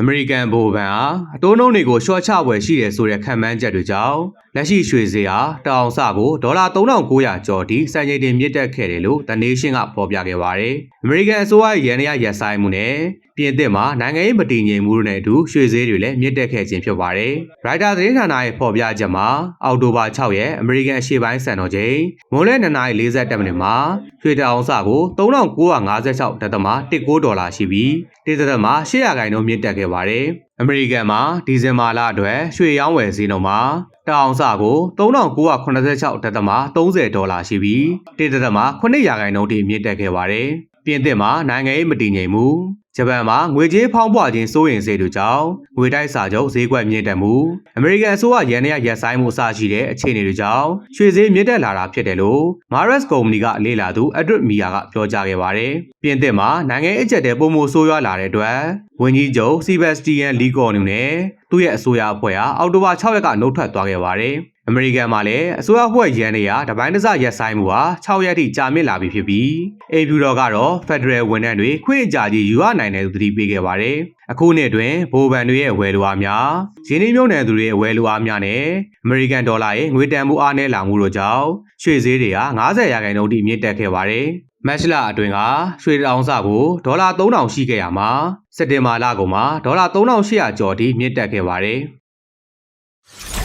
အမေရိကန်ဗဟိုဘဏ်ဟာအတိုးနှုန်းတွေကိုရှော့ချပွဲရှိတယ်ဆိုတဲ့ခံမှန်းချက်တွေကြောင့်လက်ရှိရွှေဈေးဟာတအောင်စကိုဒေါ်လာ3900ကျော်ထိစံချိန်တင်မြင့်တက်ခဲ့တယ်လို့ The Nation ကဖော်ပြခဲ့ပါတယ်။အမေရိကန်အစိုးရရဲ့ရန်ရရဆိုင်မှုနဲ့ ပြင်သစ်မှာနိုင်ငံရေးမတည်ငြိမ်မှုတွေနဲ့အတူရွှေဈေးတွေလည်းမြင့်တက်ခဲ့ခြင်းဖြစ်ပါတယ်။ Reuters သတင်းဌာနရဲ့ဖော်ပြချက်မှာအောက်တိုဘာ6ရက်အမေရိကန်အရှေ့ပိုင်းစံတော်ချိန်မွန်းလယ်2:40မိနစ်မှာရွှေတအောင်စကို3956.19ဒေါ်လာရှိပြီးတိတိသက်မှာ800ခိုင်နှုန်းမြင့်တက်ခဲ့ပါတယ်။အမေရိကန်မှာဒီဇင်ဘာလအတွက်ရွှေရောင်းဝယ်ဈေးနှုန်းမှာတအောင်စကို3986.30ဒေါ်လာရှိပြီးတိတိသက်မှာ900ခိုင်နှုန်းထိမြင့်တက်ခဲ့ပါတယ်။ပြင်သစ်မှာနိုင်ငံရေးမတည်ငြိမ်မှု ဂျပန်မှာငွေကြေးဖောင်းပွားခြင်းစိုးရိမ်စေသူကြောင့်ငွေတိုက်စာချုပ်ဈေးကွက်မြင့်တက်မှုအမေရိကန်အစိုးရရန်ရရက်ဆိုင်မှုအစရှိတဲ့အခြေအနေတွေကြောင့်ရွှေဈေးမြင့်တက်လာတာဖြစ်တယ်လို့ Mares ကုမ္ပဏီကလေ့လာသူ Edward Mia ကပြောကြားခဲ့ပါတယ်။ပြင်သစ်မှာနိုင်ငံရေးအကြက်တဲ့ပုံမိုဆိုးရွားလာတဲ့အတွက်ဝန်ကြီးချုပ် Sebastian Lecornu နဲ့သူ့ရဲ့အစိုးရအဖွဲ့ဟာအောက်တိုဘာ6ရက်ကနှုတ်ထွက်သွားခဲ့ပါတယ်။ အမေရိကန်မှာလည်းအစိုးရအဖွဲ့ရန်နေရတပိုင်းတစရက်ဆိုင်မှုဟာ6ရက်ထိကြာမြင့်လာပြီဖြစ်ပြီးအေဖြူတော်ကတော့ Federal ဝန်ထမ်းတွေခွင့်အကြကြီးယူရနိုင်တယ်လို့သတိပေးခဲ့ပါတယ်။အခုနှစ်အတွင်းဗိုလ်ဗန်တွေရဲ့ဝယ်လိုအားများရင်းနှီးမြှုပ်နှံသူတွေရဲ့ဝယ်လိုအားများနဲ့အမေရိကန်ဒေါ်လာရဲ့ငွေတန်ဖိုးအားနည်းလာမှုတို့ကြောင့်ရွှေဈေးတွေဟာ90ရာခိုင်နှုန်းထိမြင့်တက်ခဲ့ပါတယ်။မက်ရှလာအတွင်းကရွှေတောင်စကိုဒေါ်လာ3000ရှိခဲ့ရမှာစက်တင်ဘာလကုန်မှာဒေါ်လာ3800ကျော်ထိမြင့်တက်ခဲ့ပါတယ်။